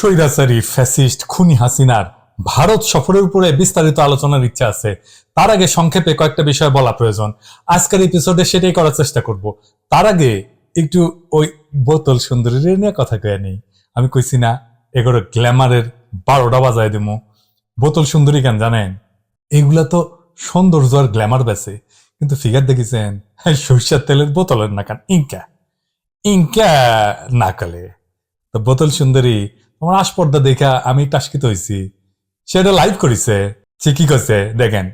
স্বৈরাচারী, ফ্যাসিস্ট, খুনি হাসিনার ভারত সফরের উপরে বিস্তারিত আলোচনার ইচ্ছা আছে। তার আগে সংক্ষেপে কয়েকটা বিষয় বলা প্রয়োজন। আজকের এপিসোডে সেটাই করার চেষ্টা করব। তার আগে একটু ওই বোতল সুন্দরীর নিয়ে কথা কয়ে নেই। আমি কইছি না, এগুলো গ্ল্যামারের বারোটা বাজায় দেবো বোতল সুন্দরী কেন জানেন? এগুলা তো সৌন্দর্য আর গ্ল্যামার বেছে কিন্তু ফিগার দেখেছেন সরিষার তেলের বোতলের না কান ইনকা। ইনকা না কালে। তো বোতল সুন্দরী তোমার আসপর্দা দেখা আমি টাস্কিত হয়েছি সেটা লাইভ করিছে। সে কি করছে দেখেন।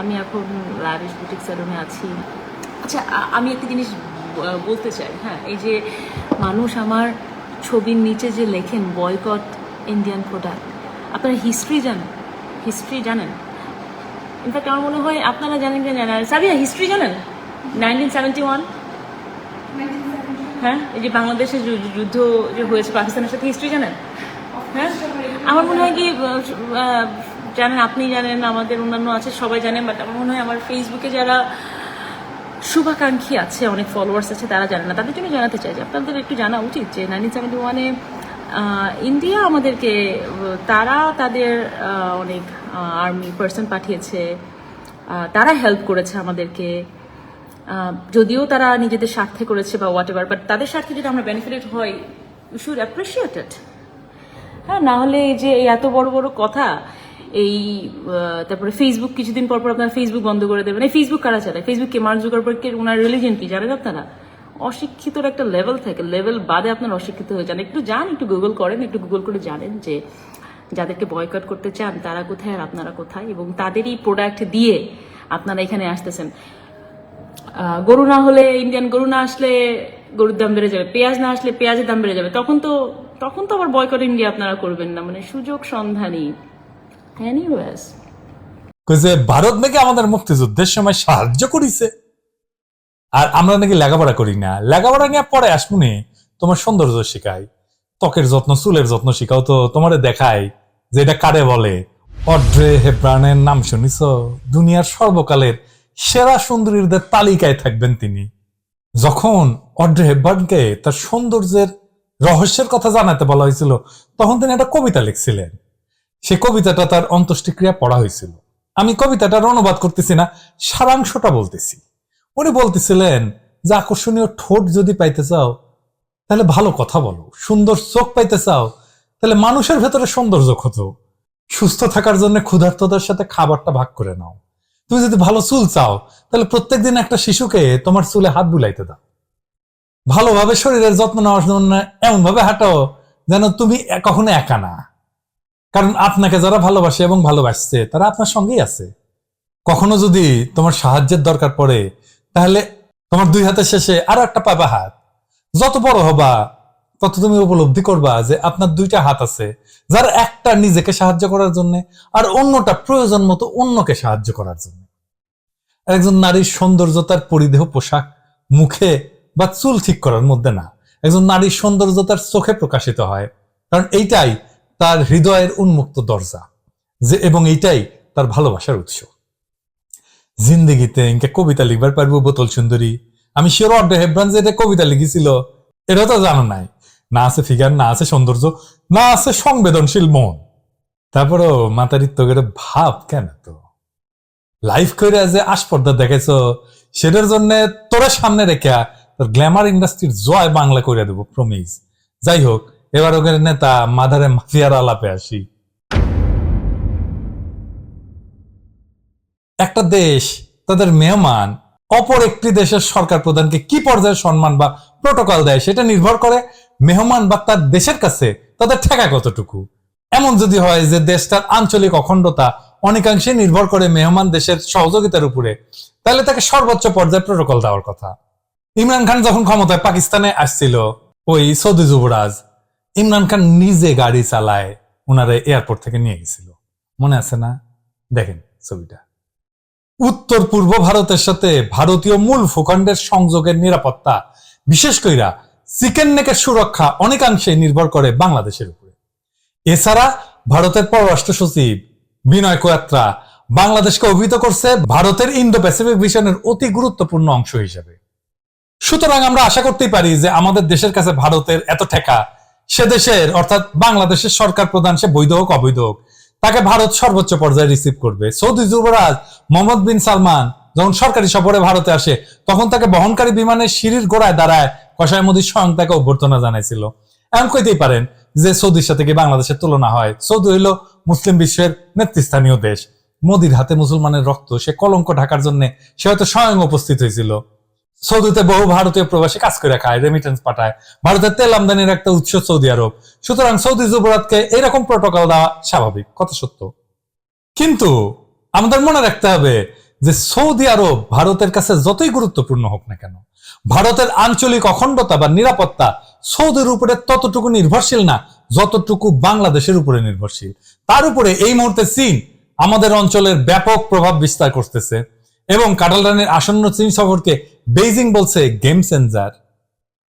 আমি এখন লাভিশ বুটিক স্যালুনে আছি। আচ্ছা আমি একটা জিনিস বলতে চাই হ্যাঁ এই যে মানুষ আমার ছবির নিচে যে লেখেন বয়কট ইন্ডিয়ান প্রোডাক্ট আপনারা হিস্ট্রি জানেন? হিস্ট্রি জানেন? ইনফ্যাক্ট আমার মনে হয় আপনারা জানেন জানেন সাবিয়া হিস্ট্রি জানেন? নাইনটিন সেভেন্টি ওয়ান হ্যাঁ? এই যে বাংলাদেশের যুদ্ধ যে হয়েছে, পাকিস্তানের সাথে হিস্ট্রি জানেন? হ্যাঁ? আমার মনে হয় কি জানেন, আপনি জানেন, আমাদের অন্যান্য আছে, সবাই জানেন বাট আমার মনে হয় আমার ফেসবুকে যারা শুভাকাঙ্ক্ষী আছে, অনেক ফলোয়ার্স আছে, তারা জানে না। তাদের জন্য জানাতে চাই যে আপনাদের একটু জানা উচিত যে নাইনটিন সেভেন্টি ওয়ানে ইন্ডিয়া আমাদেরকে, তারা তাদের অনেক আর্মি পার্সন পাঠিয়েছে তারা হেল্প করেছে আমাদেরকে যদিও তারা নিজেদের স্বার্থে করেছে বা হোয়াট এভার বাট তাদের স্বার্থে যদি আমরা বেনিফিটেড হই ইউ শুড অ্যাপ্রিসিয়েট ইট হ্যাঁ না হলে এই যে এত বড় বড় কথা, এই তারপরে ফেসবুক কিছুদিন পর পর আপনার ফেসবুক বন্ধ করে দেবেন। এই ফেসবুক কারা চালায়? ফেসবুক কে মার্ক জুকারবার্গের ওনার রিলিজন কি, জানেন আপনারা? অশিক্ষিতর একটা লেভেল থাকে। লেভেল বাদে আপনার অশিক্ষিত হয়ে যান। একটু যান, একটু গুগল করেন, একটু গুগল করে জানেন যে যাদেরকে বয়কট করতে চান, তারা কোথায় আর আপনারা কোথায়? এবং তাদেরই প্রোডাক্ট দিয়ে আপনারা এখানে আসতেছেন। গরু না হলে, ইন্ডিয়ান গরু না আসলে গরুর দাম বেড়ে যাবে। পেঁয়াজ না আসলে পেঁয়াজের দাম বেড়ে যাবে। তখন তো তখন তো আবার বয়কট ইন্ডিয়া আপনারা করবেন না। মানে সুযোগ সন্ধানী। এনিওয়েজ কইছে, ভারত নাকি আমাদের মুক্তিযুদ্ধের সময় সাহায্য করিছে? আর আমরা নাকি লেখাপড়া করি না। লেখাপড়া নিয়ে পরে আসমুনি তোমার সৌন্দর্য শিখাই। ত্বকের যত্ন, চুলের যত্ন শিখাও তো তোমারে দেখাই। যে এটা কারে বলে, অড্রে হেব্রানের নাম শুনিছ? দুনিয়ার সর্বকালের সেরা সুন্দরীদের তালিকায় থাকবেন তিনি। যখন অড্রে হেব্বার্নকে তার সৌন্দর্যের রহস্যের কথা জানাতে বলা হয়েছিল, তখন তিনি একটা কবিতা লিখছিলেন। সে কবিতাটা তার অন্ত্যেষ্টিক্রিয়া পড়া হয়েছিল। আমি কবিতাটার অনুবাদ করতেছি না, সারাংশটা বলতেছি। উনি বলতেছিলেন যে, আকর্ষণীয় ঠোঁট যদি পাইতে চাও, তাহলে ভালো কথা বলো। সুন্দর চোখ পাইতে চাও, তাহলে মানুষের ভেতরে সৌন্দর্য খোঁজো। সুস্থ থাকার জন্য ক্ষুধার্তদের সাথে খাবারটা ভাগ করে নাও। তুমি যদি ভালো চুল চাও, তাহলে প্রত্যেকদিন একটা শিশুকে তোমার চুলে হাত বুলাইতে দাও। ভালোভাবে শরীরের যত্ন নেওয়ার জন্য এমন ভাবে হাঁটো যেন তুমি কখনো একা না। কারণ আপনাকে যারা ভালোবাসে এবং ভালোবাসছে, তারা আপনার সঙ্গেই আছে। কখনো যদি তোমার সাহায্যের দরকার পড়ে, তাহলে তোমার দুই হাতের শেষে আরও একটা পাবা হাত। যত বড় হবা তত তুমি উপলব্ধি করবা যে আপনার দুইটা হাত আছে, যার একটা নিজেকে সাহায্য করার জন্য আর অন্যটা প্রয়োজন মতো অন্যকে সাহায্য করার জন্য। একজন নারীর সৌন্দর্য তার পরিদেহ পোশাক, মুখে বা চুল ঠিক করার মধ্যে না। একজন নারীর সৌন্দর্য তার চোখে প্রকাশিত হয়, কারণ এইটাই তার হৃদয়ের উন্মুক্ত দরজা, যে এবং এইটাই তার ভালোবাসার উৎস। জিন্দেগিতে ইনকে কবিতা লিখবার পারব বোতল সুন্দরী। আমি শিওর অর্ডে হেব্রান যে এটা কবিতা লিখেছিল, এটাও তো জানো নাই। না আছে ফিগার না আছে সৌন্দর্য, না আছে সংবেদনশীল মন। তারপরও মাতারিত্ব করে ভাব কেন তো লাইভ করে যে আসপর্দা দেখেছ সেটার জন্য তোরা সামনে রেখে তোর গ্ল্যামার ইন্ডাস্ট্রির জয় বাংলা করে দেবো প্রমিস যাই হোক, এবার ওকে নেতা মাদারে মাফিয়ার আলাপে আসি। একটা দেশ তাদের মেহমান, অপর একটি দেশের সরকার প্রধানকে কি পর্যায়ে সম্মান বা প্রোটোকল দেয় সেটা নির্ভর করে মেহমান বা তার দেশের কাছে তাদের ঠেকা কতটুকু? এমন যদি হয় যে দেশটার আঞ্চলিক অখণ্ডতা অনেকাংশে নির্ভর করে মেহমান দেশের সহযোগিতার উপরে, তাহলে তাকে সর্বোচ্চ পর্যায়ে প্রোটোকল দেওয়ার কথা। ইমরান খান যখন ক্ষমতায় পাকিস্তানে আসছিল, ওই সৌদি যুবরাজ ইমরান খান নিজে গাড়ি চালায় ওনারে এয়ারপোর্ট থেকে নিয়ে গেছিল। মনে আছে না? দেখেন ছবিটা। উত্তর পূর্ব ভারতের সাথে ভারতীয় মূল ভূখণ্ডের সংযোগের নিরাপত্তা, বিশেষ কইরা চিকেন নেকের সুরক্ষা অনেকাংশে নির্ভর করে বাংলাদেশের উপরে। এছাড়া ভারতের পররাষ্ট্র সচিব বিনয় কোয়াত্রা বাংলাদেশকে অভিহিত করছে ভারতের ইন্দো প্যাসিফিক ভিশনের অতি গুরুত্বপূর্ণ অংশ হিসেবে। সুতরাং আমরা আশা করতেই পারি যে আমাদের দেশের কাছে ভারতের এত ঠেকা, সে দেশের, অর্থাৎ বাংলাদেশের সরকার প্রধান সে বৈধ হোক, অবৈধ হোক, তাকে ভারত সর্বোচ্চ পর্যায়ে রিসিভ করবে। সৌদি যুবরাজ মোহাম্মদ বিন সালমান যখন সরকারি সফরে ভারতে আসে, তখন তাকে বহনকারী বিমানের সিঁড়ির গোড়ায় দাঁড়ায় কষায় মোদী স্বয়ং তাকে অভ্যর্থনা জানাইছিল। এমন কইতেই পারেন যে সৌদির সাথে কি বাংলাদেশের তুলনা হয়? সৌদি হইল মুসলিম বিশ্বের নেতৃস্থানীয় দেশ। মোদির হাতে মুসলমানের রক্ত, সে কলঙ্ক ঢাকার জন্য সে হয়তো স্বয়ং উপস্থিত হয়েছিল সৌদিতে বহু ভারতীয় প্রবাসী কাজ করে খায় রেমিটেন্স পাঠায়। ভারতের তেল আমদানির একটা উৎস সৌদি আরব। সুতরাং সৌদি যুবরাজকে এরকম প্রোটোকল দেওয়া স্বাভাবিক, কথা সত্য। কিন্তু আমাদের মনে রাখতে হবে যে সৌদি আরব ভারতের কাছে যতই গুরুত্বপূর্ণ হোক না কেন, ভারতের আঞ্চলিক অখণ্ডতা বা নিরাপত্তা সৌদির উপরে ততটুকু নির্ভরশীল না, যতটুকু বাংলাদেশের উপরে নির্ভরশীল। তার উপরে এই মুহূর্তে চীন আমাদের অঞ্চলের ব্যাপক প্রভাব বিস্তার করতেছে এবং কাটাল রানের আসন্ন চীন সফরকে বেইজিং বলছে গেম চেঞ্জার।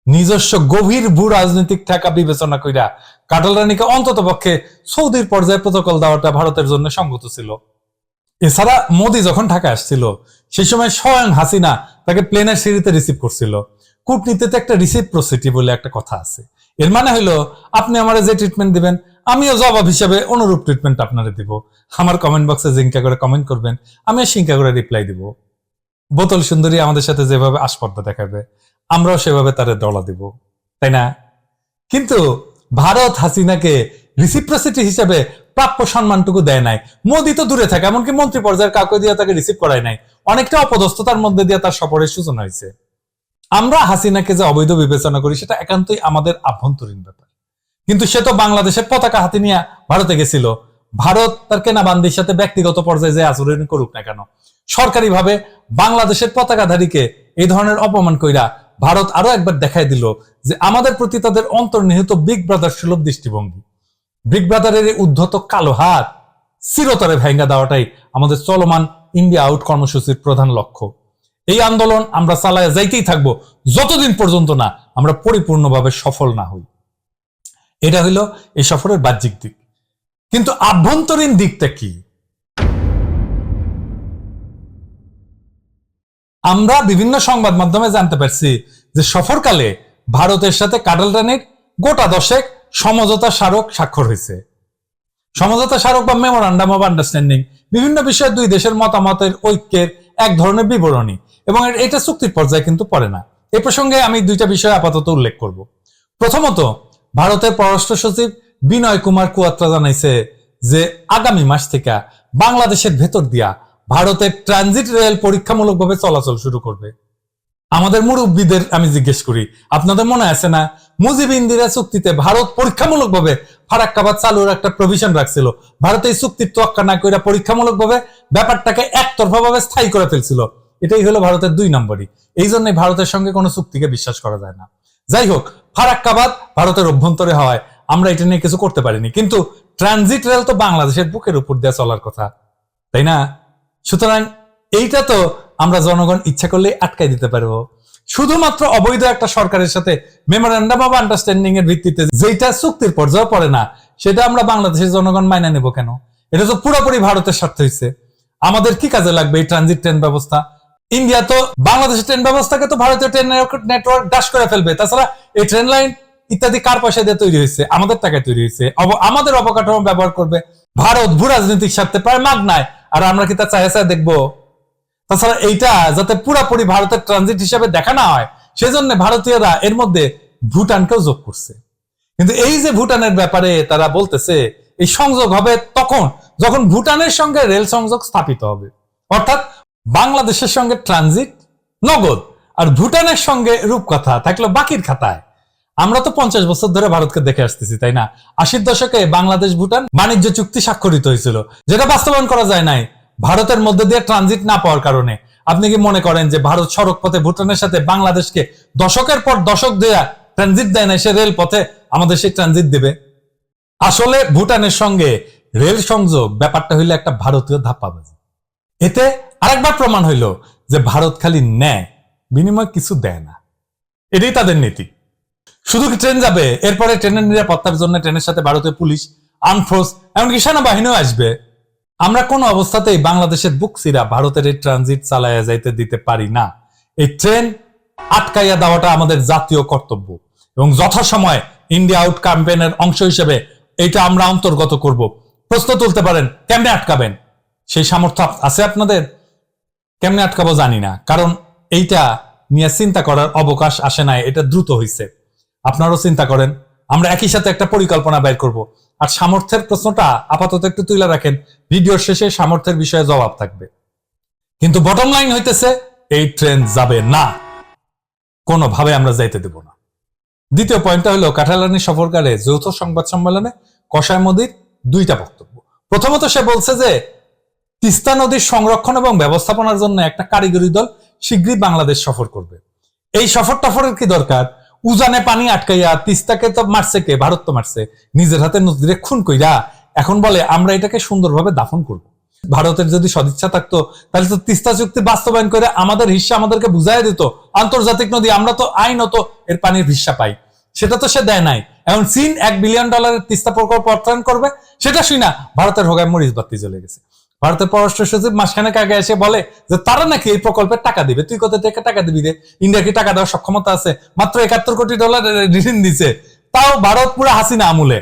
নিজস্ব গভীর ভূ রাজনৈতিক ঠেকা বিবেচনা কইরা কাটাল রানীকে অন্তত পক্ষে সৌদির পর্যায়ে প্রোটোকল দেওয়াটা ভারতের জন্য সঙ্গত ছিল। এছাড়া মোদি যখন ঢাকা আসছিল, সেই সময় স্বয়ং হাসিনা তাকে প্লেনের সিঁড়িতে রিসিভ করছিল। কূটনীতিতে একটা রিসিভ প্রসিটি বলে একটা কথা আছে। এর মানে হইল আপনি আমারে যে ট্রিটমেন্ট দিবেন, আমিও জবাব হিসাবে অনুরূপ ট্রিটমেন্ট আপনারে দিব। আমার কমেন্ট বক্সে জিঙ্কা করে কমেন্ট করবেন, আমি সিঙ্কা করে রিপ্লাই দিব। বোতল সুন্দরী আমাদের সাথে যেভাবে আস্পর্ধা দেখাবে, আমরাও সেভাবে তারে দলা দিব। তাই না? কিন্তু ভারত হাসিনাকে রিসিপ্রসিটি হিসেবে প্রাপ্য সম্মানটুকু দেয় নাই। মোদি তো দূরে থাকে, এমনকি মন্ত্রী পর্যায়ের কাউকে দিয়ে তাকে রিসিভ করায় নাই। অনেকটা অপদস্থতার মধ্যে দিয়ে তার সফরের সূচনা হয়েছে। আমরা হাসিনাকে যে অবৈধ বিবেচনা করি, সেটা একান্তই আমাদের আভ্যন্তরীণ ব্যাপার। কিন্তু সে তো বাংলাদেশের পতাকা হাতে নিয়ে ভারতে গেছিল। ভারত তার কেনাবান্দির সাথে ব্যক্তিগত পর্যায়ে যে আচরণ করুক না কেন, সরকারিভাবে বাংলাদেশের পতাকাধারীকে এই ধরনের অপমান কইরা ভারত আরও একবার দেখাই দিল যে আমাদের প্রতি তাদের অন্তর্নিহিত বিগ ব্রাদার সুলভ দৃষ্টিভঙ্গি। বিগ ব্রাদারের উদ্ধত কালো হাত চিরতরে ভেঙ্গা দেওয়াটাই আমাদের চলমান ইন্ডিয়া আউট কর্মসূচির প্রধান লক্ষ্য। এই আন্দোলন আমরা চালায় যাইতেই থাকব, যতদিন পর্যন্ত না আমরা পরিপূর্ণভাবে সফল না হই। এটা হইল এই সফরের বাহ্যিক দিক। কিন্তু আভ্যন্তরীণ দিকটা কি? আমরা বিভিন্ন সংবাদ মাধ্যমে জানতে পারছি যে সফরকালে ভারতের সাথে কাটাল রানীর গোটা দশেক সমঝোতা স্মারক স্বাক্ষর হয়েছে। সমঝোতা স্মারক বা মেমোরান্ডাম অফ আন্ডারস্ট্যান্ডিং বিভিন্ন বিষয়ে দুই দেশের মতামতের ঐক্যের এক ধরনের বিবরণী এবং এটা চুক্তির পর্যায়ে কিন্তু পড়ে না। এ প্রসঙ্গে আমি দুইটা বিষয় আপাতত উল্লেখ করব। প্রথমত, ভারতের পররাষ্ট্র সচিব বিনয় কুমার কুয়াত্রা জানাইছে যে আগামী মাস থেকে বাংলাদেশের ভেতর দিয়া ভারতের ট্রানজিট রেল পরীক্ষামূলকভাবে চলাচল শুরু করবে। আমাদের মুরব্বীদের আমি জিজ্ঞেস করি, আপনাদের মনে আছে না? মুজিব ইন্দিরা চুক্তিতে ভারত পরীক্ষামূলকভাবে ফারাক্কাবাদ চালুর একটা প্রভিশন রাখছিল। ভারত এই চুক্তির তোয়াক্কা না করে পরীক্ষামূলকভাবে ব্যাপারটাকে একতরফা ভাবে স্থায়ী করে ফেলছিল। এটাই হলো ভারতের দুই নম্বরই। এই জন্যই ভারতের সঙ্গে কোনো চুক্তিকে বিশ্বাস করা যায় না। যাই হোক, ফারাক্কাবাদ ভারতের অভ্যন্তরে হওয়ায় আমরা এটা নিয়ে কিছু করতে পারিনি। কিন্তু ট্রানজিট রেল তো বাংলাদেশের বুকের উপর দিয়ে চলার কথা। তাই না? সুতরাং এইটা তো আমরা জনগণ ইচ্ছা করলে আটকাই দিতে পারব। শুধুমাত্র অবৈধ একটা সরকারের সাথে মেমোরেন্ডাম অফ আন্ডারস্ট্যান্ডিং এর ভিত্তিতে যেটা চুক্তির পর্যায়ে পড়ে না, সেটা আমরা বাংলাদেশের জনগণ মাইনা নেব কেন? এটা তো পুরোপুরি ভারতের স্বার্থ হয়েছে আমাদের কি কাজে লাগবে এই ট্রানজিট ট্রেন ব্যবস্থা? ইন্ডিয়া তো বাংলাদেশের ট্রেন ব্যবস্থাকে তো ভারতীয় ট্রেন নেটওয়ার্ক ডাশ করে ফেলবে। তাছাড়া এই ট্রেন লাইন ইত্যাদি কার পয়সা দিয়ে তৈরি হয়েছে আমাদের টাকায় তৈরি হয়েছে আমাদের অবকাঠামো ব্যবহার করবে। ভারত ভূ রাজনৈতিক স্বার্থে প্রায় মাগ নাই আর আমরা কি তা চাহে চাহে দেখব? তাছাড়া এইটা যাতে পুরাপুরি ভারতের ট্রানজিট হিসেবে দেখা না হয়, সেজন্য ভারতীয়রা এর মধ্যে ভুটানকেও যোগ করছে। কিন্তু এই যে ভুটানের ব্যাপারে তারা বলতেছে, এই সংযোগ হবে তখন, যখন ভুটানের সঙ্গে রেল সংযোগ স্থাপিত হবে। অর্থাৎ বাংলাদেশের সঙ্গে ট্রানজিট নগদ, আর ভুটানের সঙ্গে রূপকথা থাকল বাকির খাতায়। আমরা তো পঞ্চাশ বছর ধরে ভারতকে দেখে আসতেছি, তাই না? আশির দশকে বাংলাদেশ ভুটান বাণিজ্য চুক্তি স্বাক্ষরিত হয়েছিল, যেটা বাস্তবায়ন করা যায় নাই। ভারতের মধ্যে দিয়ে ট্রানজিট না পাওয়ার কারণে। আপনি কি মনে করেন যে ভারত সড়ক পথে ভুটানের সাথে বাংলাদেশকে দশকের পর দশক দেয়া ট্রানজিট দেয় না, সে রেল পথে আমাদের সেই ট্রানজিট দেবে? আসলে ভুটানের সঙ্গে রেল সংযোগ ব্যাপারটা হইল একটা ভারতীয় ধাপ্পাবাজি। এতে আরেকবার প্রমাণ হইল যে ভারত খালি নেয়, বিনিময় কিছু দেয় না। এটাই তাদের নীতি। শুধু ট্রেন যাবে? এরপরে ট্রেনের নিরাপত্তার জন্য ট্রেনের সাথে ভারতীয় পুলিশ আর্মফোর্স এমনকি সেনাবাহিনীও আসবে। আমরা কোনো অবস্থাতেই বাংলাদেশের বুক সিরা ভারতের এই ট্রানজিট চালায়া যাইতে দিতে পারি না। এই ট্রেন আটকাইয়া দেওয়াটা আমাদের জাতীয় কর্তব্য এবং যথাসময়ে ইন্ডিয়া আউট ক্যাম্পেইনের অংশ হিসেবে এটা আমরা অন্তর্গত করব। প্রশ্ন তুলতে পারেন, কেমনে আটকাবেন? সেই সামর্থ্য আছে আপনাদের? কেমনে আটকাবো জানি না, কারণ এইটা নিয়ে চিন্তা করার অবকাশ আসে নাই, এটা দ্রুত হয়েছে আপনারাও চিন্তা করেন, আমরা একই সাথে একটা পরিকল্পনা বের করব। আর সামর্থ্যের প্রশ্নটা আপাতত একটু তুলে রাখেন। ভিডিওর শেষে সামর্থ্যের বিষয়ে জবাব থাকবে। কিন্তু বটম লাইন হইতেছে, এই ট্রেন যাবে না। কোনোভাবে আমরা যাইতে দেব না। দ্বিতীয় পয়েন্টটা হলো কাঠালানি সফরকারে যৌথ সংবাদ সম্মেলনে কষায় মোদীর দুইটা বক্তব্য। প্রথমত সে বলছে যে, তিস্তা নদীর সংরক্ষণ এবং ব্যবস্থাপনার জন্য একটা কারিগরি দল শীঘ্রই বাংলাদেশ সফর করবে। এই সফর টফরের কি দরকার? উজানে পানি আটকাইয়া তিস্তাকে তো মারছে কে? ভারত তো মারছে। নিজের হাতে নদীরে খুন কইরা এখন বলে, আমরা এটাকে সুন্দরভাবে দাফন করব। ভারতের যদি সদিচ্ছা থাকতো, তাহলে তো তিস্তা চুক্তি বাস্তবায়ন করে আমাদের হিস্সা আমাদেরকে বুঝাই দিত, আন্তর্জাতিক নদী, আমরা তো আইনত এর পানির হিস্সা পাই। সেটা তো সে দেয় নাই। এখন চীন এক বিলিয়ন ডলারের তিস্তা প্রকল্প অর্থায়ন করবে, সেটা শুই না ভারতের হোগায় মরিচ বাতি চলে গেছে। ভারতের পররাষ্ট্র সচিব মাসখানেক আগে এসে বলে যে, তারা নাকি এই প্রকল্পের টাকা দিবে? তুই কোথা থেকে টাকা দিবি রে? ইন্ডিয়া কি টাকা দেওয়ার সক্ষমতা আছে? মাত্র একাত্তর কোটি ডলার ঋণ দিছে। তাও ভারত পুরো হাসিনা আমুলে।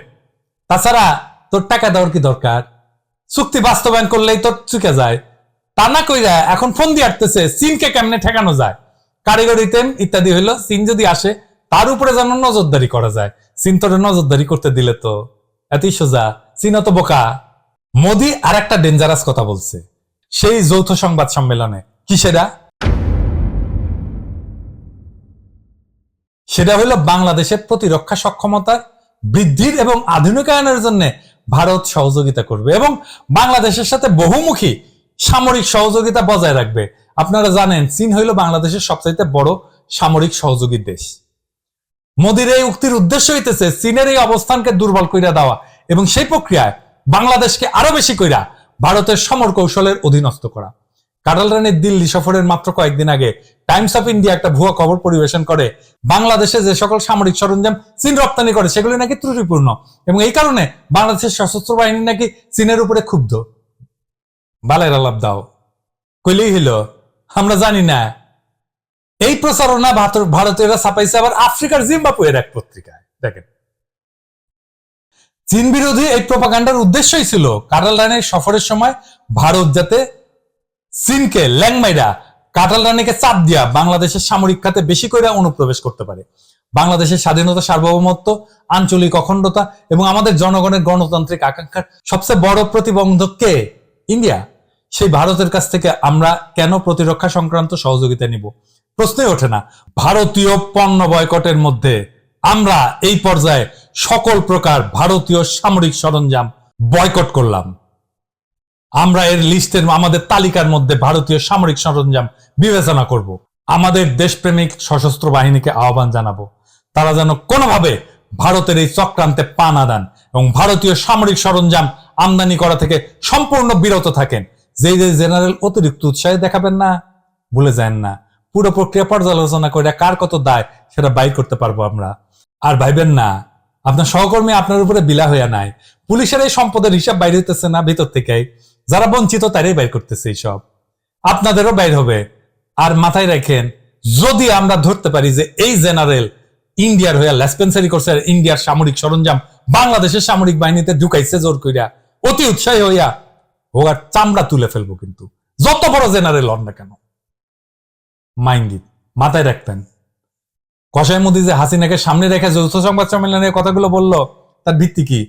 তাছাড়া তোর টাকা দেওয়ার কি দরকার? চুক্তি বাস্তবায়ন করলেই তোর চুকে যায়। তা না কইরা এখন ফোন দিয়ে আটতেছে, চীনকে কেমনে ঠেকানো যায়? কারিগরি তেম ইত্যাদি হইল চীন যদি আসে, তার উপরে যেন নজরদারি করা যায়। চীন তোর নজরদারি করতে দিলে তো। এতই সোজা। চীন তো বোকা। মোদি আর একটা ডেঞ্জারাস কথা বলছে। সেই যৌথ সংবাদ সম্মেলনে। কি সেটা? সেটা হলো বাংলাদেশের প্রতিরক্ষা সক্ষমতার বৃদ্ধির এবং আধুনিকায়নের জন্য ভারত সহযোগিতা করবে এবং বাংলাদেশের সাথে বহুমুখী সামরিক সহযোগিতা বজায় রাখবে। আপনারা জানেন, চীন হইল বাংলাদেশের সবচাইতে বড় সামরিক সহযোগী দেশ। মোদির এই উক্তির উদ্দেশ্য হইতেছে, চীনের এই অবস্থানকে দুর্বল কইরা দেওয়া এবং সেই প্রক্রিয়ায় বাংলাদেশকে আরও বেশি কইরা ভারতের সমর কৌশলের অধীনস্থ করা। কাটাল রানীর দিল্লি সফরের মাত্র কয়েকদিন আগে টাইমস অফ ইন্ডিয়া একটা ভুয়া খবর পরিবেশন করে, বাংলাদেশে যে সকল সামরিক সরঞ্জাম চীন রপ্তানি করে, সেগুলি নাকি ত্রুটিপূর্ণ এবং এই কারণে বাংলাদেশের সশস্ত্র বাহিনী নাকি চীনের উপরে ক্ষুব্ধ। বালের আলাপ দাও। কইলেই হইল, আমরা জানি না। এই প্রচারণা ভারত- ভারতীয়রা ছাপাইছে আবার আফ্রিকার জিম্বাবুয়ের এক পত্রিকায়। দেখেন। চীন বিরোধী এই প্রপাগান্ডার উদ্দেশ্যই ছিল কাটাল রানীর সফরের সময় ভারত যাতে চীনকে ল্যাংমাইরা কাটাল রানীকে চাপ দিয়া বাংলাদেশের সামরিক খাতে বেশি করে অনুপ্রবেশ করতে পারে। বাংলাদেশের স্বাধীনতা, সার্বভৌমত্ব, আঞ্চলিক অখণ্ডতা এবং আমাদের জনগণের গণতান্ত্রিক আকাঙ্ক্ষার সবচেয়ে বড় প্রতিবন্ধক কে? ইন্ডিয়া। সেই ভারতের কাছ থেকে আমরা কেন প্রতিরক্ষা সংক্রান্ত সহযোগিতা নিব? প্রশ্নই ওঠে না। ভারতীয় পণ্য বয়কটের মধ্যে আমরা এই পর্যায়ে সকল প্রকার ভারতীয় সামরিক সরঞ্জাম বয়কট করলাম। আমরা এর লিস্টের আমাদের তালিকার মধ্যে ভারতীয় সামরিক সরঞ্জাম বিবেচনা করব। আমাদের দেশপ্রেমিক সশস্ত্র বাহিনীকে আহ্বান জানাব। তারা যেন কোনোভাবে ভারতের এই চক্রান্তে পা না দেন এবং ভারতীয় সামরিক সরঞ্জাম আমদানি করা থেকে সম্পূর্ণ বিরত থাকেন। যে যে জেনারেল অতিরিক্ত উৎসাহে দেখাবেন না, ভুলে যান না। পুরো প্রক্রিয়া পর্যালোচনা করে কার কত দায় সেটা বাইর করতে পারব আমরা। আর ভাইবেন না। আপনার সহকর্মী আপনার উপরে বিলা হইয়া নাই। পুলিশের এই সম্পদের হিসাব বাইর হইতেছে না ভিতর থেকে যারা বঞ্চিত, তারাই বাইর করতেছে এইসব আপনাদেরও বাইর হবে। আর মাথায় রাখেন, যদি আমরা ধরতে পারি যে এই জেনারেল ইন্ডিয়ার হইয়া লেসপেন্সারি করছে আর ইন্ডিয়ার সামরিক সরঞ্জাম বাংলাদেশের সামরিক বাহিনীতে ঢুকাইছে জোর কইরা, অতি উৎসাহী হইয়া হোগার চামড়া তুলে ফেলব কিন্তু। যত বড় জেনারেল হন না কেন। মাইন্ডিত মাথায় রাখতেন। কসাই মোদী যে হাসিনাকে সামনে রেখে যৌথ সংবাদ সম্মেলনে কথাগুলো বলল, তার ভিত্তি কি?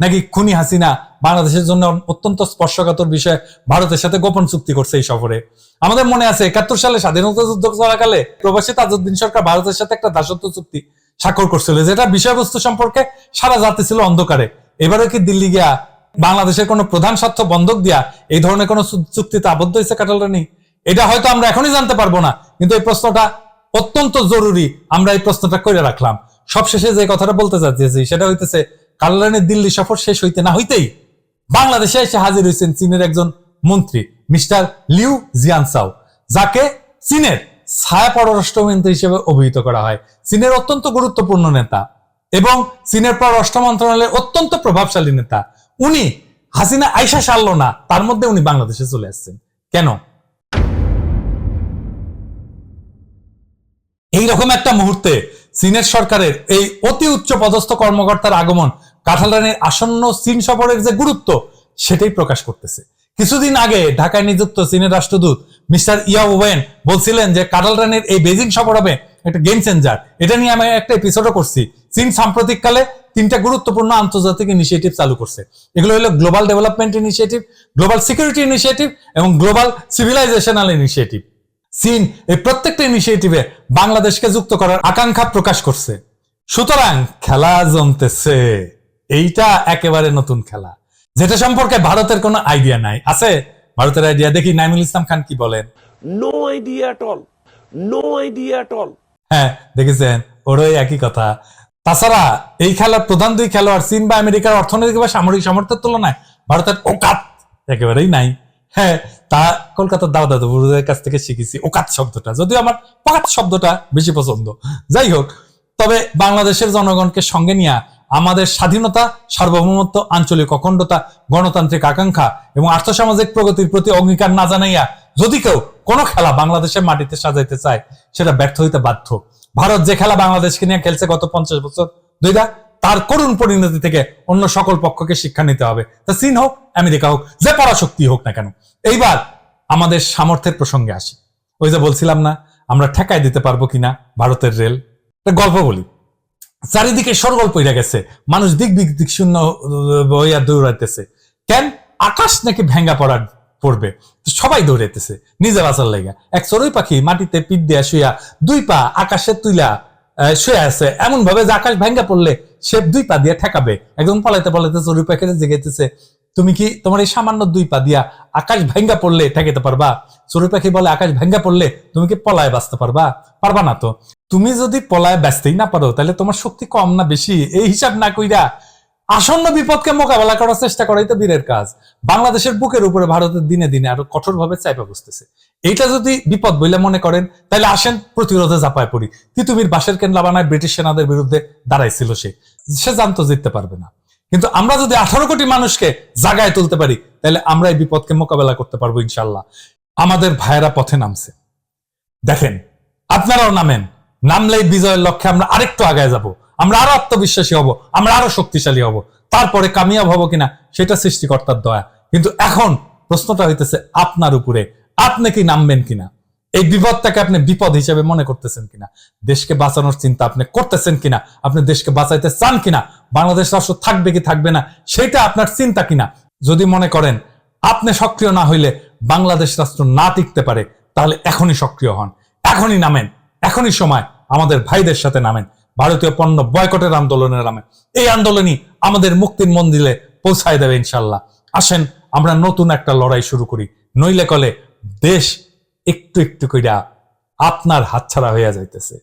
নাকি খুনি হাসিনা বাংলাদেশের জন্য অত্যন্ত স্পর্শকাতর বিষয়ে, ভারতের সাথে গোপন চুক্তি করছে এই সফরে? আমাদের মনে আছে, একাত্তর সালে স্বাধীনতা যুদ্ধ চলাকালে প্রবাসী তাজউদ্দিন সরকার ভারতের সাথে একটা দাসত্ব চুক্তি স্বাক্ষর করছিল, যেটা বিষয়বস্তু সম্পর্কে সারা জাতি ছিল অন্ধকারে। এবারে কি দিল্লি গিয়া বাংলাদেশের কোন প্রধান স্বার্থ বন্ধক দিয়া এই ধরনের কোন চুক্তিতে আবদ্ধ হয়েছে কাটাল রানী? এটা হয়তো আমরা এখনই জানতে পারব না, কিন্তু এই প্রশ্নটা অত্যন্ত জরুরি আমরা এই প্রশ্নটা করে রাখলাম। সবশেষে যে কথাটা বলতে চাচ্ছি, সেটা হইতেছে, কালারানের দিল্লি সফর শেষ হইতে না হইতেই বাংলাদেশে এসে হাজির হয়েছেন চীনের একজন মন্ত্রী, মিস্টার লিউ জিয়ানসাও, যাকে চীনের ছায়া পররাষ্ট্রমন্ত্রী হিসেবে অভিহিত করা হয়। চীনের অত্যন্ত গুরুত্বপূর্ণ নেতা এবং চীনের পররাষ্ট্র মন্ত্রণালয়ের অত্যন্ত প্রভাবশালী নেতা। উনি হাসিনা আইসা সারল না, তার মধ্যে উনি বাংলাদেশে চলে আসছেন। কেন? এইরকম একটা মুহূর্তে চীনের সরকারের এই অতি উচ্চ পদস্থ কর্মকর্তার আগমন কাঁঠালরানীর আসন্ন চীন সফরের যে গুরুত্ব, সেটাই প্রকাশ করতেছে। কিছুদিন আগে ঢাকায় নিযুক্ত চীনের রাষ্ট্রদূত মিস্টার ইয়া ওয়েন বলছিলেন যে কাঁঠাল রানীর এই বেজিং সফর হবে একটা গেম চেঞ্জার এটা নিয়ে আমি একটা এপিসোডও করছি। চীন সাম্প্রতিককালে তিনটা গুরুত্বপূর্ণ আন্তর্জাতিক ইনিশিয়েটিভ চালু করছে। এগুলো হলো global development initiative global security initiative এবং গ্লোবাল সিভিলাইজেশনাল ইনিশিয়েটিভ চীন এই প্রত্যেকটা ইনিশিয়েটিভে বাংলাদেশকে যুক্ত করার আকাঙ্ক্ষা প্রকাশ করছে। সুতরাং খেলা জমতেছে। এইটা একেবারে নতুন খেলা। যেটা সম্পর্কে ভারতের কোনো আইডিয়া নাই। আছে? ভারতের আইডিয়া দেখি নাইমুল ইসলাম খান কি বলেন? No idea at all. No idea at all. হ্যাঁ দেখেছেন? ওরই একই কথা। তাছাড়া এই খেলার প্রধান দুই খেলোয়াড় চীন বা আমেরিকার অর্থনৈতিক বা সামরিক সামর্থ্যের তুলনায় ভারতের ওকাত একেবারেই নাই। হ্যাঁ তা কলকাতার দাদা দাদুদের কাছ থেকে শিখেছি ওকাত শব্দটা। যদিও আমার পকাত শব্দটা বেশি পছন্দ। যাই হোক, তবে বাংলাদেশের জনগণকে সঙ্গে নিয়ে আমাদের স্বাধীনতা, সার্বভৌমত্ব, আঞ্চলিক অখণ্ডতা, গণতান্ত্রিক আকাঙ্ক্ষা এবং আর্থসামাজিক প্রগতির প্রতি অঙ্গীকার না জানাইয়া যদি কেউ কোনো খেলা বাংলাদেশের মাটিতে সাজাইতে চায়, সেটা ব্যর্থ হইতে বাধ্য। ভারত যে খেলা বাংলাদেশকে নিয়ে খেলছে গত পঞ্চাশ বছর দুইটা তার করুণ পরিণতি থেকে অন্য সকল পক্ষকে শিক্ষা নিতে হবে। তা চীন হোক, আমেরিকা হোক, যে পরাশক্তি হোক না কেন। এইবার আমাদের সামর্থ্যের প্রসঙ্গে আসি। ওই যে বলছিলাম না, আমরা ঠেকায় দিতে পারব কিনা ভারতের রেল? গল্প বলি। চারিদিকে সরগল পইরা গেছে, মানুষ দিক দিক দিক শূন্য বইয়া দৌড়াইতেছে। কেন? আকাশ নাকি ভেঙ্গা পড়ার পড়বে। সবাই দৌড়াইতেছে নিজে বাঁচার লেগে এক চড়ুই পাখি মাটিতে পিঠ দিয়া শুয়া দুই পা আকাশে তুইলা শুয়ে আছে। এমন ভাবে যে আকাশ ভেঙ্গা পড়লে সে দুই পা দিয়ে ঠেকাবে। একদম পলাইতে পলাইতে চড়ুই পাখিতে জেগেতেছে। তুমি কি তোমার এই সামান্য দুই পা দিয়া আকাশ ভেঙ্গা পড়লে ঠেকাতে পারবা? চড়ুই পাখি বলে আকাশ ভেঙ্গা পড়লে তুমি কি পলায় বাঁচতে পারবা? পারবা না তো। তুমি যদি পলায় ব্যস্তেই না পারো, তাহলে তোমার শক্তি কম না বেশি। এই হিসাব না কইরা আসন্ন বিপদকে মোকাবেলা করার চেষ্টা করাই তো বীরের কাজ। বাংলাদেশের বুকের উপরে ভারতের দিনে দিনে আরও কঠোরভাবে চাইপা বসতেছে। এইটা যদি বিপদ বলে মনে করেন, তাহলে আসেন প্রতিরোধে চাপায় পড়ি। তিতুমির বাসের কেন্দ্রা বানায় ব্রিটিশ সেনাদের বিরুদ্ধে দাঁড়াইছিল সে। সে জানতো জিততে পারবে না। কিন্তু আমরা যদি আঠারো কোটি মানুষকে জাগায় তুলতে পারি, তাহলে আমরা এই বিপদকে মোকাবেলা করতে পারব ইনশাল্লাহ আমাদের ভাইয়েরা পথে নামছে। দেখেন, আপনারাও নামেন। নামলেই বিজয়ের লক্ষ্যে আমরা আরেকটু আগায় যাব। আমরা আরও আত্মবিশ্বাসী হব, আমরা আরও শক্তিশালী হব। তারপরে কামিয়াব হব কিনা, সেটা সৃষ্টিকর্তার দয়া। কিন্তু এখন প্রশ্নটা হইতেছে আপনার উপরে, আপনি কি নামবেন কিনা? এই বিপদটাকে আপনি বিপদ হিসেবে মনে করতেছেন কিনা? দেশকে বাঁচানোর চিন্তা আপনি করতেছেন কিনা? আপনি দেশকে বাঁচাইতে চান কিনা? বাংলাদেশ রাষ্ট্র থাকবে কি থাকবে না? সেটা আপনার চিন্তা কিনা? যদি মনে করেন, আপনি সক্রিয় না হইলে বাংলাদেশ রাষ্ট্র না টিকতে পারে, তাহলে এখনই সক্রিয় হন। এখনই নামেন, এখনই সময় আমাদের ভাইদের সাথে নামেন। ভারতীয় পণ্য বয়কটের আন্দোলনের নামে। এই আন্দোলনই আমাদের মুক্তির মন্দিরে পৌঁছায় দেবে ইনশাল্লাহ। আসেন, আমরা নতুন একটা লড়াই শুরু করি। নইলে কলে দেশ একটু একটু কইরা আপনার হাতছাড়া হইয়া যাইতেছে।